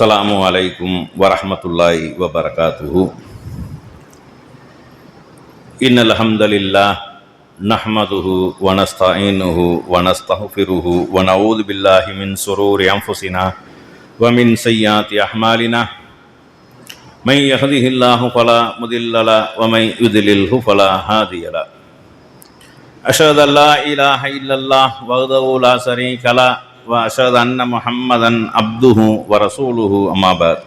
அஸ்லாம் வலைக்கும் வரமத்துல்லாய் வபரகாத்து இன் அலஹம்துலில்லா நஹ்மதுஹு வனஸ்தாயினுஹு வனஸ்தஹ்ஃபிருஹு வனஊது பில்லாஹி மின் சுரூரி அன்ஃபுசினா வமின் சையாத்தி அஹ்மாலினா من يهده الله فلا مضل له ومن يضلله فلا هادي له أشهد أن لا إله إلا الله وحده لا شريك له وأشهد أن محمدا عبده ورسوله أما بعد.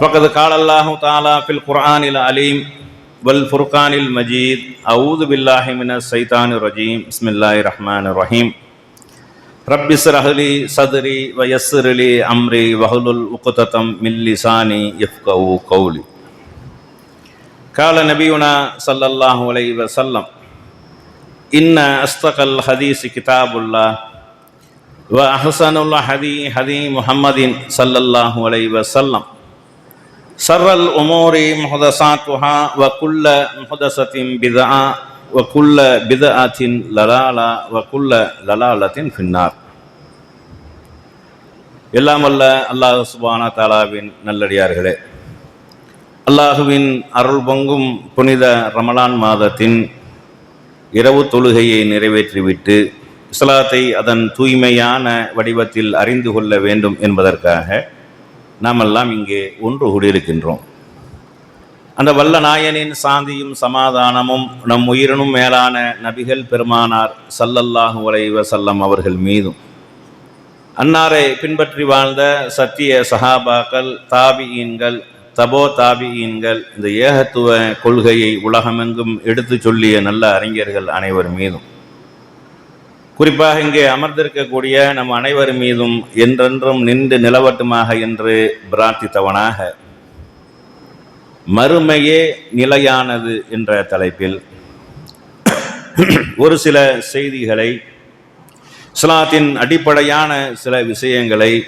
فقد قال الله تعالى في القرآن العليم والفرقان المجيد أعوذ بالله من الشيطان الرجيم بسم الله الرحمن الرحيم. رب اشرح لي صدري ويسر لي أمري واحلل عقدة من لساني يفقهوا قولي. قال نبينا صلى الله عليه وسلم إن أصدق الحديث كتاب الله وأحسن الحدي حدي محمد صلى الله عليه وسلم شر الأمور محدثاتها وكل محدثة بدعة وكل بدعة للالة وكل للالة في النار எல்லாம் வல்ல அல்லாஹ் சுபானா தாலாவின் நல்லடியார்களே அல்லாஹுவின் அருள் பொங்கும் புனித ரமலான் மாதத்தின் இரவு தொழுகையை நிறைவேற்றிவிட்டு இஸ்லாத்தை அதன் தூய்மையான வடிவத்தில் அறிந்து கொள்ள வேண்டும் என்பதற்காக நாமெல்லாம் இங்கே ஒன்று கூடியிருக்கின்றோம். அந்த வல்ல நாயனின் சாந்தியும் சமாதானமும் நம் உயிரினும் மேலான நபிகள் பெருமானார் சல்லல்லாஹு அலைவ செல்லம் அவர்கள் மீதும். அன்னாரை பின்பற்றி வாழ்ந்த சத்திய சஹாபாக்கள் தாபியீன்கள் தபோ தாபியீன்கள் இந்த ஏகத்துவ கொள்கையை உலகமெங்கும் எடுத்து சொல்லிய நல்ல அறிஞர்கள் அனைவர் மீதும். குறிப்பாக இங்கே அமர்ந்திருக்கக்கூடிய நம் அனைவர் மீதும் என்றென்றும் நின்று நிலவட்டுமாக என்று பிரார்த்தித்தவனாக. மறுமையே நிலையானது என்ற தலைப்பில் ஒரு சில செய்திகளை இஸ்லாத்தின் அடிப்படையான சில விஷயங்களை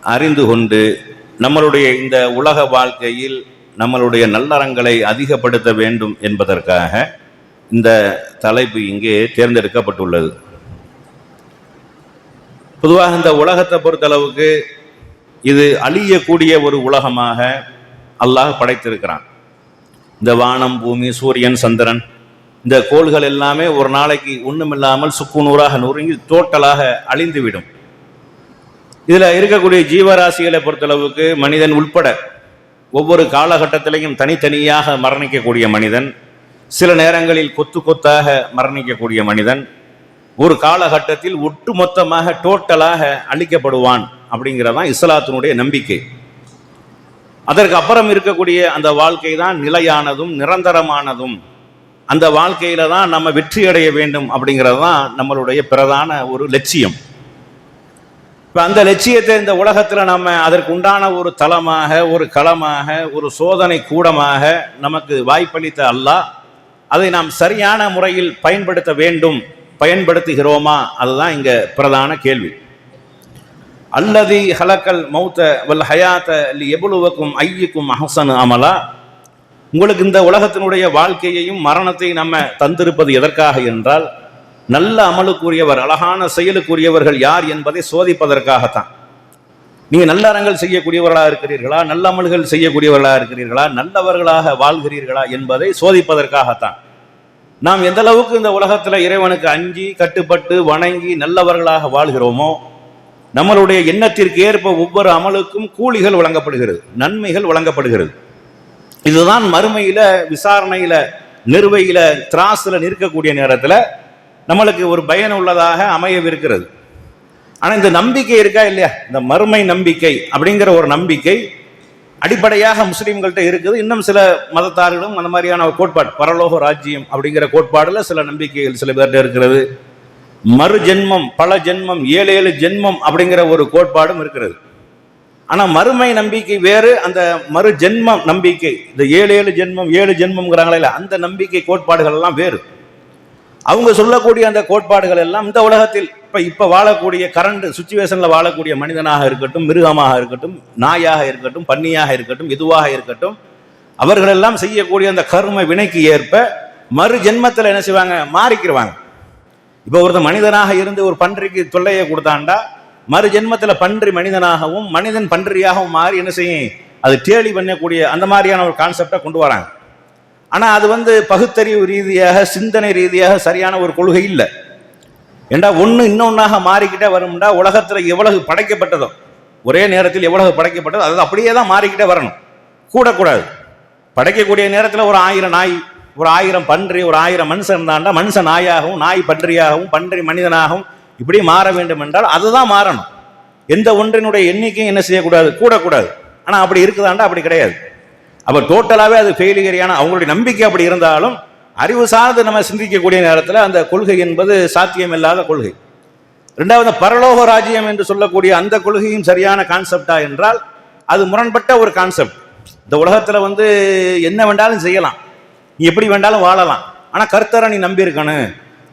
அறிந்து கொண்டு நம்மளுடைய இந்த உலக வாழ்க்கையில் நம்மளுடைய நல்லறங்களை அதிகப்படுத்த வேண்டும் என்பதற்காக இந்த தலைப்பு இங்கே தேர்ந்தெடுக்கப்பட்டுள்ளது. பொதுவாக இந்த உலகத்தை பொறுத்தளவுக்கு இது அழியக்கூடிய ஒரு உலகமாக அல்லாஹ் படைத்திருக்கிறான். இந்த வானம் பூமி சூரியன் சந்திரன் இந்த கோள்கள் எல்லாமே ஒரு நாளைக்கு ஒன்றுமில்லாமல் சுக்கு நூறாக நொறுங்கி டோட்டலாக அழிந்துவிடும். இதில் இருக்கக்கூடிய ஜீவராசிகளை பொறுத்தளவுக்கு மனிதன் உட்பட ஒவ்வொரு காலகட்டத்திலையும் தனித்தனியாக மரணிக்கக்கூடிய மனிதன் சில நேரங்களில் கொத்து கொத்தாக மரணிக்கக்கூடிய மனிதன் ஒரு காலகட்டத்தில் ஒட்டுமொத்தமாக டோட்டலாக அழிக்கப்படுவான் அப்படிங்கிறதான் இஸ்லாத்தினுடைய நம்பிக்கை. அதற்கு அப்புறம் இருக்கக்கூடிய அந்த வாழ்க்கை தான் நிலையானதும் நிரந்தரமானதும். அந்த வாழ்க்கையில தான் நம்ம வெற்றி அடைய வேண்டும் அப்படிங்கிறது தான் நம்மளுடைய பிரதான ஒரு லட்சியம். இப்போ அந்த லட்சியத்தை இந்த உலகத்தில் நம்ம அதற்கு உண்டான ஒரு தளமாக ஒரு களமாக ஒரு சோதனை கூடமாக நமக்கு வாய்ப்பளித்த அல்லாஹ் அதை நாம் சரியான முறையில் பயன்படுத்த வேண்டும் பயன்படுத்துகிறோமா? அதுதான் இங்க பிரதான கேள்வி. அல்லது ஹலக்கல் மௌத்த வல் ஹயாத்த லி எவ்வளவுக்கும் ஐயக்கும் அஹசனு அமலா. உங்களுக்கு இந்த உலகத்தினுடைய வாழ்க்கையையும் மரணத்தை நம்ம தந்திருப்பது எதற்காக என்றால் நல்ல அமலுக்குரியவர் அழகான செயலுக்குரியவர்கள் யார் என்பதை சோதிப்பதற்காகத்தான். நீங்க நல்ல அறங்கள் செய்யக்கூடியவர்களாக இருக்கிறீர்களா? நல்ல அமல்கள் செய்யக்கூடியவர்களாக இருக்கிறீர்களா? நல்லவர்களாக வாழ்கிறீர்களா என்பதை சோதிப்பதற்காகத்தான். நாம் எந்த அளவுக்கு இந்த உலகத்துல இறைவனுக்கு அஞ்சி கட்டுப்பட்டு வணங்கி நல்லவர்களாக வாழ்கிறோமோ நம்மளுடைய எண்ணத்திற்கு ஏற்ப ஒவ்வொரு அமலுக்கும் கூலிகள் வழங்கப்படுகிறது நன்மைகள் வழங்கப்படுகிறது. இதுதான் மறுமையில விசாரணையில நிறுவையில திராசுல நிற்கக்கூடிய நேரத்துல நம்மளுக்கு ஒரு பயன் உள்ளதாக அமையவிருக்கிறது. ஆனா இந்த நம்பிக்கை இருக்கா இல்லையா? இந்த மறுமை நம்பிக்கை அப்படிங்கிற ஒரு நம்பிக்கை அடிப்படையாக முஸ்லீம்கள்ட்ட இருக்குது. இன்னும் சில மதத்தார்களும் அந்த மாதிரியான ஒரு கோட்பாடு பரலோக ராஜ்யம் அப்படிங்கிற கோட்பாடுல சில நம்பிக்கைகள் சில பேர்கிட்ட இருக்கிறது. மறு ஜென்மம் பல ஜென்மம் ஏழு ஏழு ஜென்மம் அப்படிங்கிற ஒரு கோட்பாடும் இருக்கிறது. ஆனா மறுமை நம்பிக்கை வேறு அந்த மறு ஜென்மம் நம்பிக்கை இந்த ஏழு ஏழு ஜென்மம் ஏழு ஜென்மம்ங்கிறாங்களே அந்த நம்பிக்கை கோட்பாடுகள் எல்லாம் வேறு. அவங்க சொல்லக்கூடிய அந்த கோட்பாடுகள் எல்லாம் இந்த உலகத்தில் இப்போ இப்போ வாழக்கூடிய கரண்ட் சுச்சுவேஷனில் வாழக்கூடிய மனிதனாக இருக்கட்டும் மிருகமாக இருக்கட்டும் நாயாக இருக்கட்டும் பன்னியாக இருக்கட்டும் எதுவாக இருக்கட்டும் அவர்களெல்லாம் செய்யக்கூடிய அந்த கர்ம வினைக்கு ஏற்ப மறு ஜென்மத்தில் என்ன செய்வாங்க? மாறிக்கிடுவாங்க இப்போ ஒருத்தர் மனிதனாக இருந்து ஒரு பன்றிக்கு தொல்லையை கொடுத்தாண்டா மறு ஜென்மத்தில் பன்றி மனிதனாகவும் மனிதன் பன்றியாகவும் மாறி என்ன செய்யும்? அது டேலி பண்ணக்கூடிய அந்த மாதிரியான ஒரு கான்செப்டை கொண்டு வராங்க. ஆனால் அது வந்து பகுத்தறிவு ரீதியாக சிந்தனை ரீதியாக சரியான ஒரு கொள்கை இல்லை. ஏண்டா ஒன்று இன்னொன்னாக மாறிக்கிட்டே வரும்டா உலகத்தில் எவ்வளவு படைக்கப்பட்டதோ ஒரே நேரத்தில் எவ்வளவு படைக்கப்பட்டதோ அது அப்படியே தான் மாறிக்கிட்டே வரணும். கூடக்கூடாது. படைக்கக்கூடிய நேரத்தில் ஒரு ஆயிரம் நாய் ஒரு ஆயிரம் பன்றி ஒரு ஆயிரம் மனுஷன் இருந்தாண்டா மனுஷன் நாயாகவும் நாய் பன்றியாகவும் பன்றி மனிதனாகவும் இப்படி மாற வேண்டும் என்றால் அதுதான் மாறணும். எந்த ஒன்றினுடைய எண்ணிக்கையும் என்ன செய்யக்கூடாது? கூடக்கூடாது. ஆனால் அப்படி இருக்குதாண்டா? அப்படி கிடையாது. அப்போ டோட்டலாகவே அது ஃபெயிலியரியான அவங்களுடைய நம்பிக்கை அப்படி இருந்தாலும் அறிவு சார்ந்து நம்ம சிந்திக்கக்கூடிய நேரத்தில் அந்த கொள்கை என்பது சாத்தியமில்லாத கொள்கை. ரெண்டாவது பரலோக ராஜ்யம் என்று சொல்லக்கூடிய அந்த கொள்கையும் சரியான கான்செப்டா என்றால் அது முரண்பட்ட ஒரு கான்செப்ட் இந்த உலகத்தில் வந்து என்ன வேண்டாலும் செய்யலாம். நீ எப்படி வேண்டாலும் வாழலாம். ஆனால் கர்த்தரை நீ நம்பியிருக்கணும்.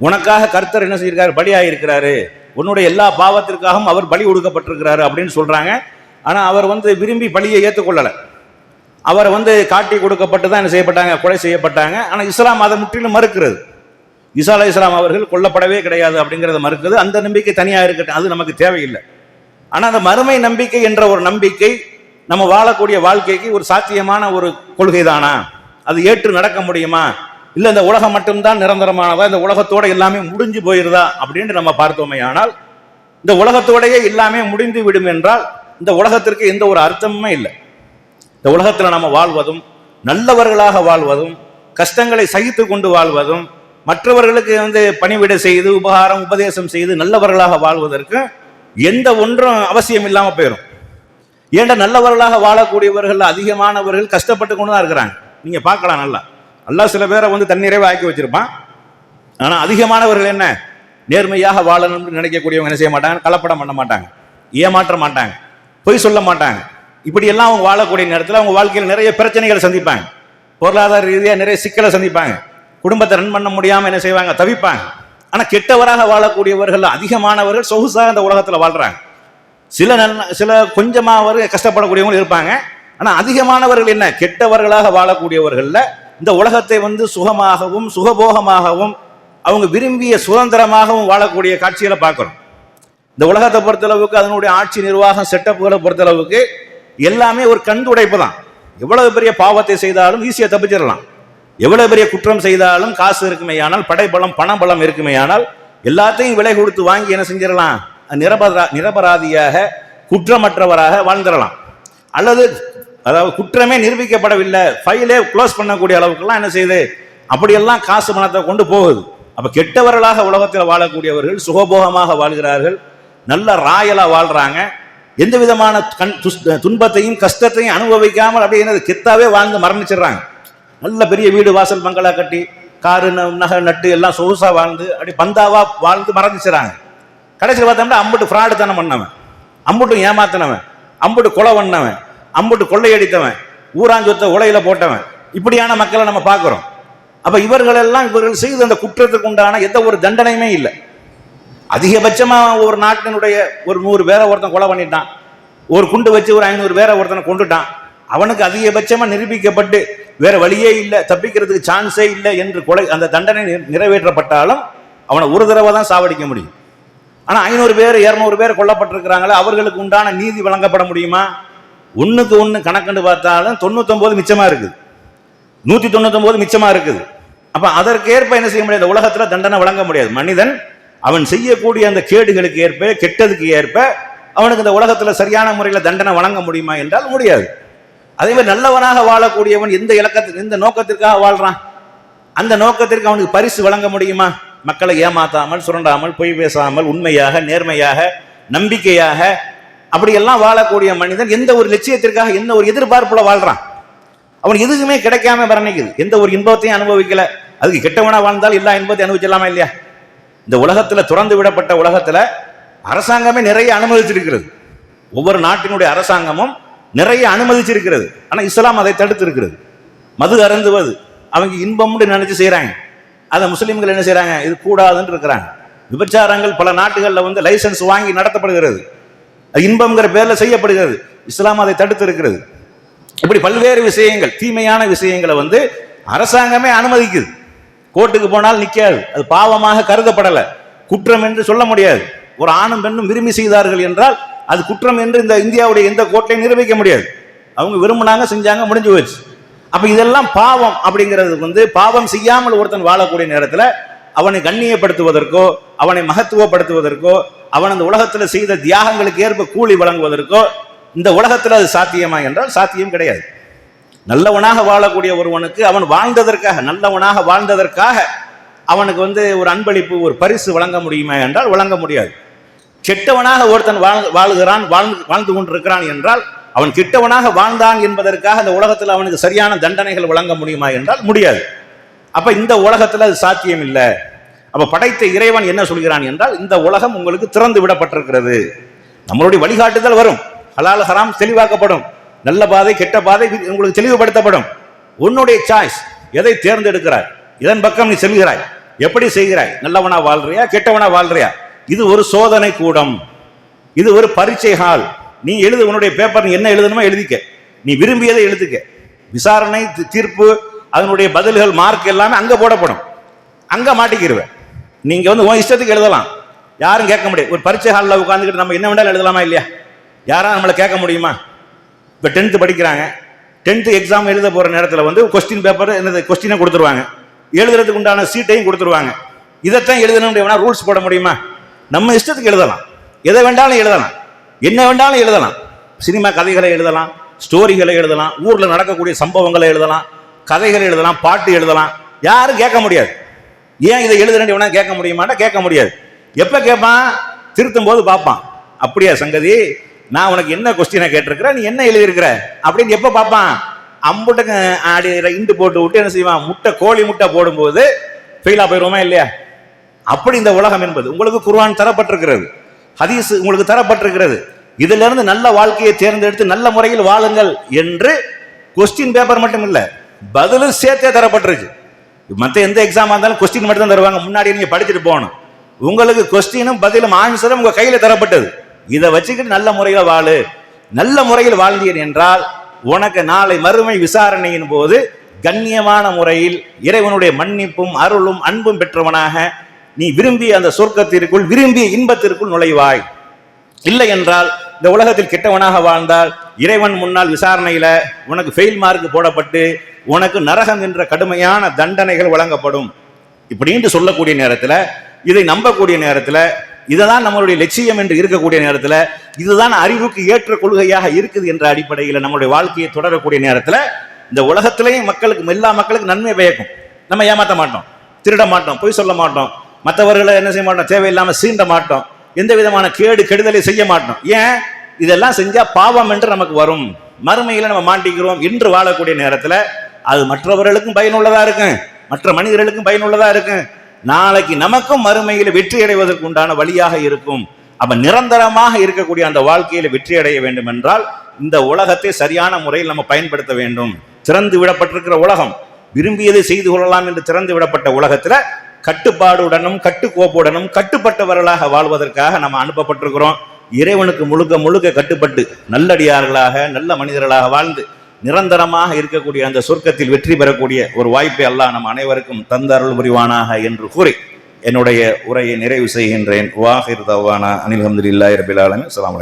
உனக்காக கர்த்தர் என்ன செய்யிருக்காரு பலியாக இருக்கிறாரு உன்னுடைய எல்லா பாவத்திற்காகவும் அவர் பலி கொடுக்கப்பட்டிருக்கிறாரு அப்படின்னு சொல்கிறாங்க ஆனால் அவர் வந்து விரும்பி பலியை ஏற்றுக்கொள்ளலை. அவரை வந்து காட்டி கொடுக்கப்பட்டு தான் என்ன செய்யப்பட்டாங்க? கொலை செய்யப்பட்டாங்க. ஆனால் இஸ்லாம் அதை முற்றிலும் மறுக்கிறது. இசா அலி இஸ்லாம் அவர்கள் கொல்லப்படவே கிடையாது அப்படிங்கிறத மறுக்கிறது. அந்த நம்பிக்கை தனியாக இருக்கட்டும். அது நமக்கு தேவையில்லை. ஆனால் அந்த மறுமை நம்பிக்கை என்ற ஒரு நம்பிக்கை நம்ம வாழக்கூடிய வாழ்க்கைக்கு ஒரு சாத்தியமான ஒரு கொள்கை தானா அது ஏற்று நடக்க முடியுமா? இல்லை இந்த உலகம் மட்டும்தான் நிரந்தரமானதா? இந்த உலகத்தோட எல்லாமே முடிஞ்சு போயிருதா? அப்படின்னு நம்ம பார்த்தோமே ஆனால் இந்த உலகத்தோடையே எல்லாமே முடிந்து விடும் என்றால் இந்த உலகத்திற்கு எந்த ஒரு அர்த்தமுமே இல்லை. இந்த உலகத்தில் நம்ம வாழ்வதும் நல்லவர்களாக வாழ்வதும் கஷ்டங்களை சகித்து கொண்டு வாழ்வதும் மற்றவர்களுக்கு வந்து பணிவிடை செய்து உபகாரம் உபதேசம் செய்து நல்லவர்களாக வாழ்வதற்கு எந்த ஒன்றும் அவசியம் இல்லாமல் போயிடும் ஏன்டா நல்லவர்களாக வாழக்கூடியவர்கள் அதிகமானவர்கள் கஷ்டப்பட்டு கொண்டு தான் இருக்கிறாங்க. நீங்கள் பார்க்கலாம் நல்லா. நல்லா சில பேரை வந்து தன்னிறைவை ஆக்கி வச்சிருப்பான். ஆனால் அதிகமானவர்கள் என்ன? நேர்மையாக வாழணும்னு நினைக்கக்கூடியவங்க என்ன செய்ய மாட்டாங்க? கலப்படம் பண்ண மாட்டாங்க. ஏமாற்ற மாட்டாங்க. பொய் சொல்ல மாட்டாங்க. இப்படியெல்லாம் அவங்க வாழக்கூடிய நேரத்தில் அவங்க வாழ்க்கையில் நிறைய பிரச்சனைகளை சந்திப்பாங்க. பொருளாதார ரீதியாக நிறைய சிக்கலை சந்திப்பாங்க. குடும்பத்தை ரன் பண்ண முடியாமல் என்ன செய்வாங்க? தவிப்பாங்க. ஆனால் கெட்டவராக வாழக்கூடியவர்கள் அதிகமானவர்கள் சொகுசாக இந்த உலகத்தில் வாழ்கிறாங்க சில நல்ல சில கொஞ்சமாவது கஷ்டப்படக்கூடியவங்களும் இருப்பாங்க. ஆனால் அதிகமானவர்கள் என்ன? கெட்டவர்களாக வாழக்கூடியவர்களில் இந்த உலகத்தை வந்து சுகமாகவும் சுகபோகமாகவும் அவங்க விரும்பிய சுதந்திரமாகவும் வாழக்கூடிய காட்சிகளை பார்க்குறோம். இந்த உலகத்தை பொறுத்தளவுக்கு அதனுடைய ஆட்சி நிர்வாகம் செட்டப்புகளை பொறுத்தளவுக்கு எல்லாமே ஒரு கண் துடைப்பு தான் எவ்வளவு பெரிய பாவத்தை செய்தாலும் ஈஸியாக தப்பிச்சிடலாம். எவ்வளவு பெரிய குற்றம் செய்தாலும் காசு இருக்குமேயானால் படைபலம் பணபலம் இருக்குமேயானால் எல்லாத்தையும் விலை கொடுத்து வாங்கி என்ன செஞ்சிடலாம்? நிரபரா நிரபராதியாக குற்றமற்றவராக வாழ்ந்துடலாம். அல்லது அதாவது குற்றமே நிரூபிக்கப்படவில்லை ஃபைலே க்ளோஸ் பண்ணக்கூடிய அளவுக்குலாம் என்ன செய்யுது அப்படியெல்லாம் காசு பணத்தை கொண்டு போகுது. அப்போ கெட்டவர்களாக உலகத்தில் வாழக்கூடியவர்கள் சுகபோகமாக வாழ்கிறார்கள் நல்ல ராயலாக வாழ்கிறாங்க எந்த விதமான கண் துன்பத்தையும் கஷ்டத்தையும் அனுபவிக்காமல் அப்படியே என்னது கெத்தாவே வாழ்ந்து மரணிச்சிடுறாங்க. நல்ல பெரிய வீடு வாசல் மங்களா கட்டி காரு நகை நட்டு எல்லாம் சொகுசாக வாழ்ந்து அப்படி பந்தாவா வாழ்ந்து மறந்துச்சுறாங்க கடைசியில் பார்த்தோம்னா அம்புட்டு ஃப்ராடு தனம் பண்ணவன். அம்புட்டு ஏமாத்தினவன். அம்புட்டு கொலை பண்ணவன். அம்புட்டு கொள்ளையடித்தவன். ஊராஞ்சொத்த உலையில போட்டவன். இப்படியான மக்களை நம்ம பார்க்குறோம். அப்போ இவர்களெல்லாம் இவர்கள் செய்த அந்த குற்றத்துக்கு உண்டான எந்த ஒரு தண்டனையுமே இல்லை. அதிகபட்சமா ஒரு நாட்டினுடைய ஒரு நூறு பேரை ஒருத்தன் கொலை பண்ணிட்டான். ஒரு குண்டு வச்சு ஒரு ஐநூறு பேரை ஒருத்தனை கொண்டுட்டான் அவனுக்கு அதிகபட்சமா நிரூபிக்கப்பட்டு வேற வழியே இல்லை தப்பிக்கிறதுக்கு சான்ஸே இல்லை என்று கொலை அந்த தண்டனை நிறைவேற்றப்பட்டாலும் அவனை ஒரு தடவை தான் சாவடிக்க முடியும். ஆனா ஐநூறு பேர் இரநூறு பேர் கொல்லப்பட்டிருக்கிறாங்களே அவர்களுக்கு உண்டான நீதி வழங்கப்பட முடியுமா? ஒன்றுக்கு ஒன்று கணக்குன்னு பார்த்தாலும் தொண்ணூத்தொம்பது மிச்சமாக இருக்குது. நூற்றி தொண்ணூத்தொம்பது மிச்சமாக இருக்குது. அப்போ அதற்கேற்ப என்ன செய்ய முடியாது? உலகத்தில் தண்டனை வழங்க முடியாது. மனிதன் அவன் செய்யக்கூடிய அந்த கேடுகளுக்கு ஏற்ப கெட்டதுக்கு ஏற்ப அவனுக்கு இந்த உலகத்தில் சரியான முறையில் தண்டனை வழங்க முடியுமா என்றால் முடியாது. அதே மாதிரி நல்லவனாக வாழக்கூடியவன் எந்த இலக்கத்துக்கு எந்த நோக்கத்திற்காக வாழ்றான்? அந்த நோக்கத்திற்கு அவனுக்கு பரிசு வழங்க முடியுமா? மக்களை ஏமாத்தாமல் சுரண்டாமல் பொய் பேசாமல் உண்மையாக நேர்மையாக நம்பிக்கையாக அப்படியெல்லாம் வாழக்கூடிய மனிதன் எந்த ஒரு லட்சியத்திற்காக எந்த ஒரு எதிர்பார்ப்புல வாழ்றான்? அவன் எதுக்குமே கிடைக்காம வரணிக்குது எந்த ஒரு இன்பத்தையும் அனுபவிக்கல. அதுக்கு கெட்டவனா வாழ்ந்தால் எல்லா இன்பத்தையும் அனுபவிச்சலாமா இல்லையா? இந்த உலகத்தில் திறந்து விடப்பட்ட உலகத்தில் அரசாங்கமே நிறைய அனுமதிச்சிருக்கிறது. ஒவ்வொரு நாட்டினுடைய அரசாங்கமும் நிறைய அனுமதிச்சிருக்கிறது. ஆனால் இஸ்லாம் அதை தடுத்து இருக்கிறது மது அருந்துவது. அவங்க இன்பம்னு நினைச்சு செய்கிறாங்க அதை முஸ்லீம்கள் என்ன செய்கிறாங்க இது கூடாதுன்னு இருக்கிறாங்க. விபச்சாரங்கள் பல நாட்டுகளில் வந்து லைசன்ஸ் வாங்கி நடத்தப்படுகிறது. அது இன்பம்ங்கிற பேரில் செய்யப்படுகிறது. இஸ்லாம் அதை தடுத்து இருக்கிறது இப்படி பல்வேறு விஷயங்கள் தீமையான விஷயங்களை வந்து அரசாங்கமே அனுமதிக்குது. கோர்ட்டுக்கு போனால் நிற்காது அது பாவமாக கருதப்படலை. குற்றம் என்று சொல்ல முடியாது. ஒரு ஆணும் பெண்ணும் விரும்பி செய்தார்கள் என்றால் அது குற்றம் என்று இந்த இந்தியாவுடைய எந்த கோர்ட்டையும் நிரூபிக்க முடியாது. அவங்க விரும்பினாங்க செஞ்சாங்க முடிஞ்சு போச்சு. அப்போ இதெல்லாம் பாவம் அப்படிங்கிறது வந்து பாவம் செய்யாமல் ஒருத்தன் வாழக்கூடிய நேரத்தில் அவனை கண்ணியப்படுத்துவதற்கோ அவனை மகத்துவப்படுத்துவதற்கோ அவன் அந்த உலகத்தில் செய்த தியாகங்களுக்கு ஏற்ப கூலி வழங்குவதற்கோ இந்த உலகத்தில் அது சாத்தியமா என்றால் சாத்தியம் கிடையாது. நல்லவனாக வாழக்கூடிய ஒருவனுக்கு அவன் வாழ்ந்ததற்காக நல்லவனாக வாழ்ந்ததற்காக அவனுக்கு வந்து ஒரு அன்பளிப்பு ஒரு பரிசு வழங்க முடியுமா என்றால் வழங்க முடியாது. கெட்டவனாக ஒருத்தன் வாழ் வாழ்கிறான் வாழ்ந்து வாழ்ந்து கொண்டிருக்கிறான் என்றால் அவன் கெட்டவனாக வாழ்ந்தான் என்பதற்காக இந்த உலகத்தில் அவனுக்கு சரியான தண்டனைகள் வழங்க முடியுமா என்றால் முடியாது. அப்போ இந்த உலகத்தில் அது சாத்தியம் இல்லை அப்போ படைத்த இறைவன் என்ன சொல்கிறான் என்றால் இந்த உலகம் உங்களுக்கு திறந்து விடப்பட்டிருக்கிறது. நம்மளுடைய வழிகாட்டுதல் வரும். ஹலால் ஹராம் தெளிவாக்கப்படும். நல்ல பாதை கெட்ட பாதை உங்களுக்கு தெளிவுபடுத்தப்படும். உன்னுடைய சாய்ஸ் எதை தேர்ந்தெடுக்கிறாய்? இதன் பக்கம் நீ செல்கிறாய்? எப்படி செய்கிறாய்? நல்லவனா வாழ்றியா கெட்டவனா வாழ்றியா? இது ஒரு சோதனை கூடம். இது ஒரு பரீட்சை ஹால் நீ எழுது உன்னுடைய பேப்பர் நீ என்ன எழுதணுமோ எழுதிக்க. நீ விரும்பியதை எழுதுக்க. விசாரணை தி- தீர்ப்பு அதனுடைய பதில்கள் மார்க் எல்லாமே அங்கே போடப்படும். அங்கே மாட்டிக்கிருவேன் நீங்கள் வந்து உன் இஷ்டத்துக்கு எழுதலாம். யாரும் கேட்க முடியாது. ஒரு பரீட்சை ஹாலில் உட்காந்துக்கிட்டு நம்ம என்ன வேண்டாலும் எழுதலாமா இல்லையா? யாரும் நம்மளை கேட்க முடியுமா? இப்போ டென்த்து படிக்கிறாங்க. டென்த்து எக்ஸாம் எழுத போகிற நேரத்தில் வந்து கொஸ்டின் பேப்பர் என்னது கொஸ்டினை கொடுத்துருவாங்க. எழுதுறதுக்கு உண்டான சீட்டையும் கொடுத்துருவாங்க. இதைத்தான் எழுதணும் முடியும்னா ரூல்ஸ் போட முடியுமா? நம்ம இஷ்டத்துக்கு எழுதலாம். எதை வேண்டாலும் எழுதலாம். என்ன வேண்டாலும் எழுதலாம். சினிமா கதைகளை எழுதலாம் ஸ்டோரிகளை எழுதலாம் ஊரில் நடக்கக்கூடிய சம்பவங்களை எழுதலாம் கதைகளை எழுதலாம் பாட்டு எழுதலாம். யாரும் கேட்க முடியாது. ஏன் இதை எழுதுறேன் வேணா கேட்க முடியுமாட்டா கேட்க முடியாது. எப்போ கேட்பான்? திருத்தும் போது பார்ப்பான். அப்படியா சங்கதி? நான் உனக்கு என்ன கொஸ்டினை கேட்டிருக்கிறேன் நீ என்ன எழுதியிருக்கிற? அப்படின்னு எப்போ பார்ப்பான்? அம்புட்டுக்கு ஆடி இண்டு போட்டு விட்டு என்ன செய்வான்? முட்டை கோழி முட்டை போடும்போது ஃபெயிலாக போயிடுவோமா இல்லையா? அப்படி இந்த உலகம் என்பது உங்களுக்கு குர்வான் தரப்பட்டிருக்கிறது. ஹதீஸ் உங்களுக்கு தரப்பட்டிருக்கிறது. இதிலிருந்து நல்ல வாழ்க்கையை தேர்ந்தெடுத்து நல்ல முறையில் வாழுங்கள் என்று கொஸ்டின் பேப்பர் மட்டும் இல்லை பதிலும் சேர்த்தே தரப்பட்டிருக்கு. மற்ற எந்த எக்ஸாமாக இருந்தாலும் கொஸ்டின் மட்டும் தான் தருவாங்க. முன்னாடி நீங்கள் படிச்சுட்டு போகணும். உங்களுக்கு கொஸ்டினும் பதிலும் ஆன்சரும் உங்கள் கையில் தரப்பட்டது. இதை வச்சுக்கிட்டு நல்ல முறையில் வாழு. நல்ல முறையில் வாழ்ந்தீர் என்றால் உனக்கு நாளை மறுமை விசாரணையின் போது கண்ணியமான முறையில் இறைவனுடைய மன்னிப்பும் அருளும் அன்பும் பெற்றவனாக நீ விரும்பிய அந்த சொர்க்கத்திற்குள் விரும்பிய இன்பத்திற்குள் நுழைவாய். இல்லை என்றால் இந்த உலகத்தில் கெட்டவனாக வாழ்ந்தால் இறைவன் முன்னால் விசாரணையில உனக்கு ஃபெயில் மார்க் போடப்பட்டு உனக்கு நரகம் என்ற கடுமையான தண்டனைகள் வழங்கப்படும். இப்படின்ட்டு சொல்லக்கூடிய நேரத்துல இதை நம்பக்கூடிய நேரத்துல இதுதான் நம்மளுடைய லட்சியம் என்று இருக்கக்கூடிய நேரத்தில் இதுதான் அறிவுக்கு ஏற்ற கொள்கையாக இருக்குது என்ற அடிப்படையில் நம்மளுடைய வாழ்க்கையை தொடரக்கூடிய நேரத்தில் இந்த உலகத்திலேயும் மக்களுக்கு எல்லா மக்களுக்கும் நன்மை பயக்கும் நம்ம ஏமாற்ற மாட்டோம் திருட மாட்டோம் பொய் சொல்ல மாட்டோம் மற்றவர்களை என்ன செய்ய மாட்டோம் தேவையில்லாமல் சீண்ட மாட்டோம் எந்த விதமான கேடு கெடுதலை செய்ய மாட்டோம். ஏன்? இதெல்லாம் செஞ்சால் பாவம் என்று நமக்கு வரும். மறுமையில் நம்ம மாட்டிக்கிறோம் என்று வாழக்கூடிய நேரத்தில் அது மற்றவர்களுக்கும் பயனுள்ளதாக இருக்கும் மற்ற மனிதர்களுக்கும் பயனுள்ளதாக இருக்கும். நாளைக்கு நமக்கும் மறுமையில் வெற்றி அடைவதற்கு உண்டான வழியாக இருக்கும். அப்ப நிரந்தரமாக இருக்கக்கூடிய அந்த வாழ்க்கையில வெற்றி அடைய வேண்டும் என்றால் இந்த உலகத்தை சரியான முறையில் நம்ம பயன்படுத்த வேண்டும். திறந்து விடப்பட்டிருக்கிற உலகம். விரும்பியதை செய்து கொள்ளலாம் என்று திறந்து விடப்பட்ட உலகத்துல கட்டுப்பாடுடனும் கட்டுக்கோப்புடனும் கட்டுப்பட்டவர்களாக வாழ்வதற்காக நம்ம அனுப்பப்பட்டிருக்கிறோம். இறைவனுக்கு முழுக்க முழுக்க கட்டுப்பட்டு நல்லடியார்களாக நல்ல மனிதர்களாக வாழ்ந்து நிரந்தரமாக இருக்கக்கூடிய அந்த சொர்க்கத்தில் வெற்றி பெறக்கூடிய ஒரு வாய்ப்பை அல்லாஹ் நம் அனைவருக்கும் தந்தருள் புரிவானாக என்று கூறி என்னுடைய உரையை நிறைவு செய்கின்றேன். வாஹிர் தவானா. அனில் அஹமதுல்லாஹி ரபில் ஆலமீன். அஸ்ஸலாமு